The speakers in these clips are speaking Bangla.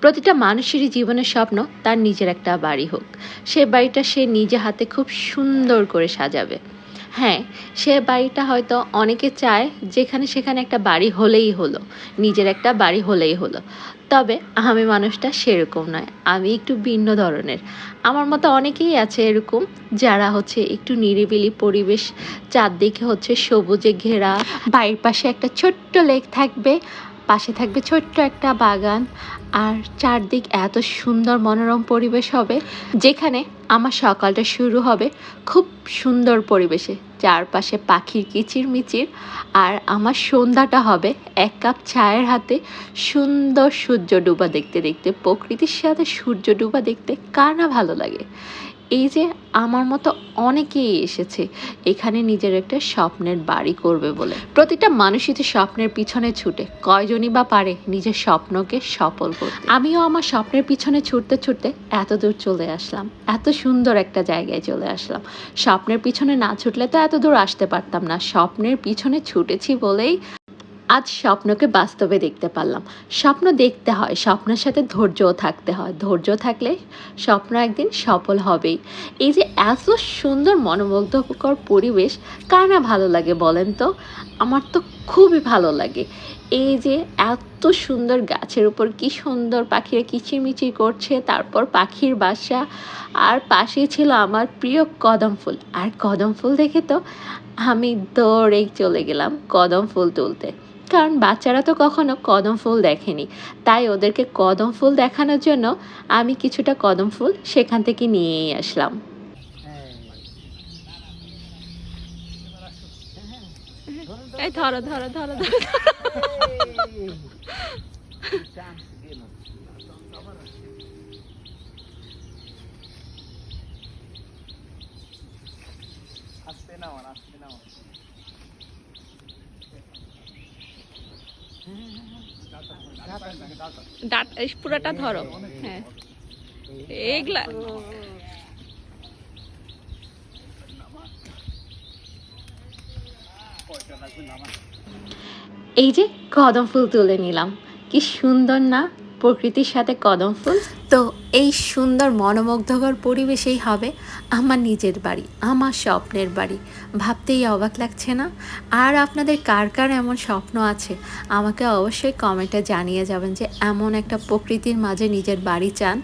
প্রতিটা মানুষেরই জীবনের স্বপ্ন তার নিজের একটা বাড়ি হোক। সে বাড়িটা সে নিজে হাতে খুব সুন্দর করে সাজাবে। হ্যাঁ সে বাড়িটা হয়তো অনেকে চায় যেখানে সেখানে একটা বাড়ি হলেই হলো, নিজের একটা বাড়ি হলেই হলো। তবে আমি মানুষটা সেরকম নয়, আমি একটু ভিন্ন ধরনের। আমার মতো অনেকেই আছে এরকম যারা হচ্ছে একটু নিরিবিলি পরিবেশ, চারদিকে হচ্ছে সবুজে ঘেরা। বাড়ির পাশে একটা ছোট্ট লেক থাকবে পাশে থাকবে ছোট্ট একটা বাগান আর চারদিক এত সুন্দর মনোরম পরিবেশ হবে যেখানে আমার সকালটা শুরু হবে খুব সুন্দর পরিবেশে। চারপাশে পাখির কিচির মিচির আর আমার সন্ধ্যাটা হবে এক কাপ চায়ের হাতে সুন্দর সূর্য ডুবা দেখতে দেখতে, প্রকৃতির সাথে সূর্য ডুবা দেখতে কার না ভালো লাগে। এই যে আমার মতো অনেকেই এসেছে, এখানে নিজের একটা স্বপ্নের বাড়ি করবে বলে। প্রতিটা মানুষই তো স্বপ্নের পিছনে ছুটে, কয়জনই বা পারে নিজের স্বপ্নকে সফল করতে। আমিও আমার স্বপ্নের পিছনে ছুটতে ছুটতে এত দূর চলে আসলাম, এত সুন্দর একটা জায়গায় চলে আসলাম। স্বপ্নের পিছনে না ছুটলে তো এত দূর আসতে পারতাম না, স্বপ্নের পিছনে ছুটেছি বলেই আজ স্বপ্নকে বাস্তবে দেখতে পারলাম। স্বপ্ন দেখতে হয়, স্বপ্নের সাথে ধৈর্যও থাকতে হয়। ধৈর্য থাকলে স্বপ্ন একদিন সফল হবেই। এই যে এত সুন্দর, মনোমুগ্ধকর পরিবেশ, কার না ভালো লাগে বলেন তো? আমার তো খুবই ভালো লাগে। এই যে এত সুন্দর গাছের উপর কি সুন্দর পাখিরা কিচিরমিচির করছে, তারপর পাখির বাসা, আর পাশেই ছিল আমার প্রিয় কদম ফুল। আর কদম ফুল দেখে তো আমি দৌড়েই চলে গেলাম কদম ফুল তুলতে। কারণ বাচ্চারা তো কখনো কদম ফুল দেখেনি। তাই ওদেরকে কদম ফুল দেখানোর জন্য আমি কিছুটা কদম ফুল সেখান থেকে নিয়েই আসলাম। এই ধরো ধরো ধরো ধরো। পুরাটা ধরো। হ্যাঁ। এইগুলা এই যে কদম ফুল তুলে নিলাম। কি সুন্দর না প্রকৃতির সাথে কদম ফুল? তো এই সুন্দর মনোমুগ্ধকর পরিবেশেই হবে আমার নিজের বাড়ি, আমার স্বপ্নের বাড়ি। ভাবতেই অবাক লাগছে না? আর আপনাদের কার কার এমন স্বপ্ন আছে? আমাকে অবশ্যই কমেন্টে জানিয়ে যাবেন যে এমন একটা প্রকৃতির মাঝে নিজের বাড়ি চান।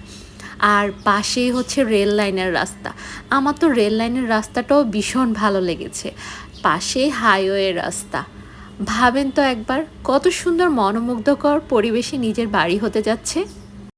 আর পাশেই হচ্ছে রেল লাইনের রাস্তা। আমার তো রেল লাইনের রাস্তাটাও ভীষণ ভালো লেগেছে। পাশে হাইওয়ে রাস্তা। ভাবেন তো একবার কত সুন্দর মনোমুগ্ধকর পরিবেশে নিজের বাড়ি হতে যাচ্ছে।